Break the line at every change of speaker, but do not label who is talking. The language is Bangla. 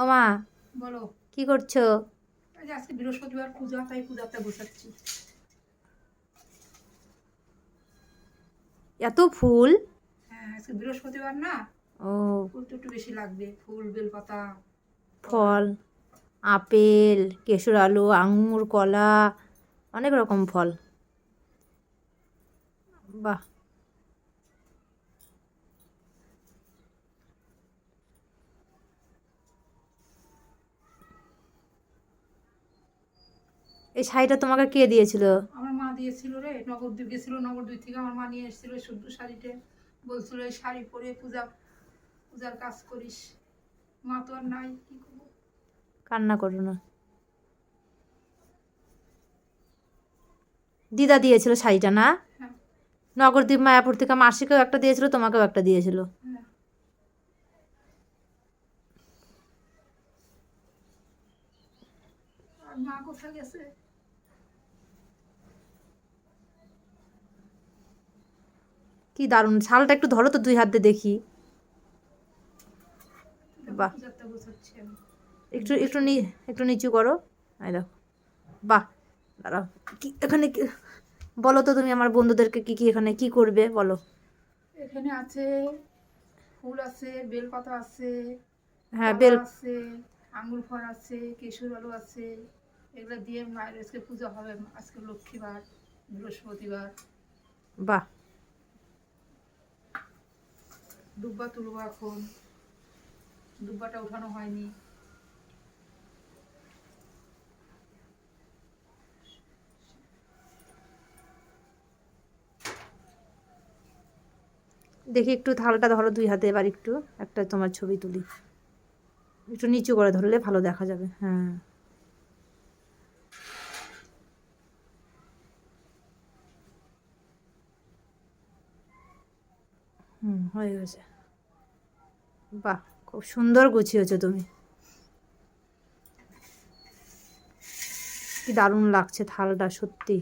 ও মা
বলো।
কি করছ?
আজকে বৃহস্পতিবার পূজা তাই পূজাতে বসাচ্ছি।
এত ফুল?
হ্যাঁ আজকে বৃহস্পতিবার না?
ও।
ফুল তো একটু বেশি লাগবে। ফুল বেলপাতা।
ফল আপেল কেশর আলু আঙুর কলা অনেক রকম ফল। বাহ। এই শাড়িটা তোমাকে কে দিয়েছিল?
আমার মা দিয়েছিল রে নবদ্বীপ গেছিল নবদ্বীপ থেকে আমার মা নিয়ে এসেছিল শুদ্ধ শাড়িতে বলছিল এই শাড়ি পরে পূজা পূজার কাজ করিস। মা তো আর নাই কি করব?
কান্না করো না। দিদা দিয়েছিল শাড়িটা না?
হ্যাঁ।
নগরদ্বীপ মায়াপুর থেকে মাসিকেও একটা দিয়েছিল তোমাকেও একটা দিয়েছিল।
হ্যাঁ। মা কোথায় গেছে?
কি দারুণ শালটা একটু ধরো তো দুই হাত দিয়ে দেখি। বাহ। একটু একটু নি একটু নিচু করো। এই দেখো। বাহ দাঁড়াও। কি এখানে কি বলো তো তুমি আমার বন্ধুদেরকে কি কি এখানে কি করবে বলো।
এখানে আছে ফুল আছে বেলপাতা আছে
হ্যাঁ বেল
আছে আঙুর ফল আছে কেশর আলু আছে। এগুলো দিয়ে মায়ের আজকে পূজা হবে আজকে লক্ষ্মীবার বৃহস্পতিবার।
বাহ।
দুব্বা তুলবো এখন। দুব্বাটা উঠানো হয়নি।
দেখি একটু থালটা ধরো দুই হাতে, এবার একটু একটা তোমার ছবি তুলি। একটু নিচু করে ধরলে ভালো দেখা যাবে হ্যাঁ। হুম, হয়ে গেছে। বাহ খুব সুন্দর গুছিয়েছো তুমি। কি দারুণ লাগছে থালটা সত্যি।